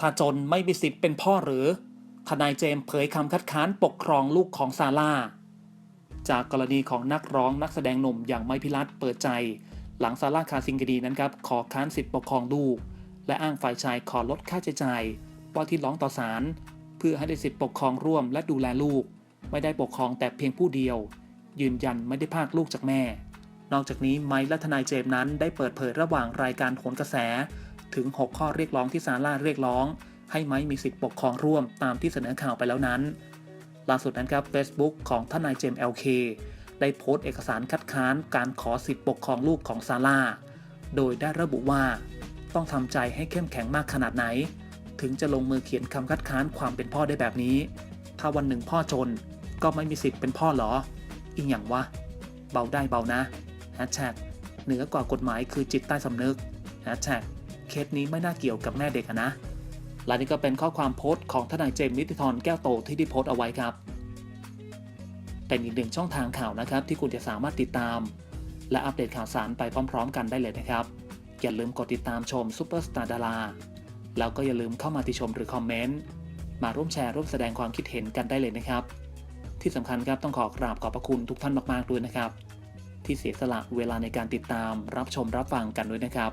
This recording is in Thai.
ถ้าจนไม่มีสิทธิ์เป็นพ่อหรือ ทนายเจมส์เผยคำคัดค้านปกครองลูกของซาร่า จากกรณีของนักร้องนักแสดงหนุ่มอย่างไมพิรัตเปิดใจ หลังซาร่าคาซิงกดีนั้นครับขอค้านสิทธิปกครองลูก และอ้างฝ่ายชายขอลดค่าใช้จ่ายว่าที่ร้องต่อศาลเพื่อให้ได้สิทธิปกครองร่วมและดูแลลูก ไม่ได้ปกครองแต่เพียงผู้เดียว ยืนยันไม่ได้พากลูกจากแม่ นอกจากนี้ไมค์และทนายเจมส์นั้นได้เปิดเผยระหว่างรายการโหนกระแส ถึง 6 ข้อเรียกร้องที่ซาร่าเรียกร้อง ให้ไมค์มีสิทธิปกครองร่วมตามที่เสนอข่าวไปแล้วนั้น ล่าสุดนั้นครับ Facebook ของทนายเจมส์ LK ได้โพสต์เอกสารคัดค้านการขอสิทธิปกครองลูกของซาร่า โดยได้ระบุว่า ต้องทำใจให้เข้มแข็งมากขนาดไหน ถึงจะลงมือเขียนคำคัดค้านความเป็นพ่อได้แบบนี้ ถ้าวันหนึ่งพ่อจนก็ไม่มีสิทธิ์เป็นพ่อหรอ อีกอย่างวะ เบาได้เบานะแฮชแท็กเหนือกว่ากฎหมายคือจิตใต้สำนึกแฮชแท็ก เคสนี้ไม่น่าเกี่ยวกับแม่เด็กนะ และนี่ก็เป็นข้อความโพสต์ของทนายเจมส์นิติธรแก้วโตที่ได้โพสต์เอาไว้ครับ เป็นอีกหนึ่งช่องทางข่าวนะครับ ที่คุณจะสามารถติดตาม และอัปเดตข่าวสารไปพร้อม ๆ กันได้เลยนะครับ อย่าลืมกดติดตามชมซูเปอร์สตาร์ดาราแล้วก็อย่าลืมเข้ามาติชมหรือคอมเมนต์มาร่วมแชร์ร่วมแสดงความคิดเห็นกันได้เลยนะครับ ที่สำคัญครับต้องขอกราบขอบพระคุณทุกท่านมากๆด้วยนะครับ ที่เสียสละเวลาในการติดตามรับชมรับฟังกันด้วยนะครับ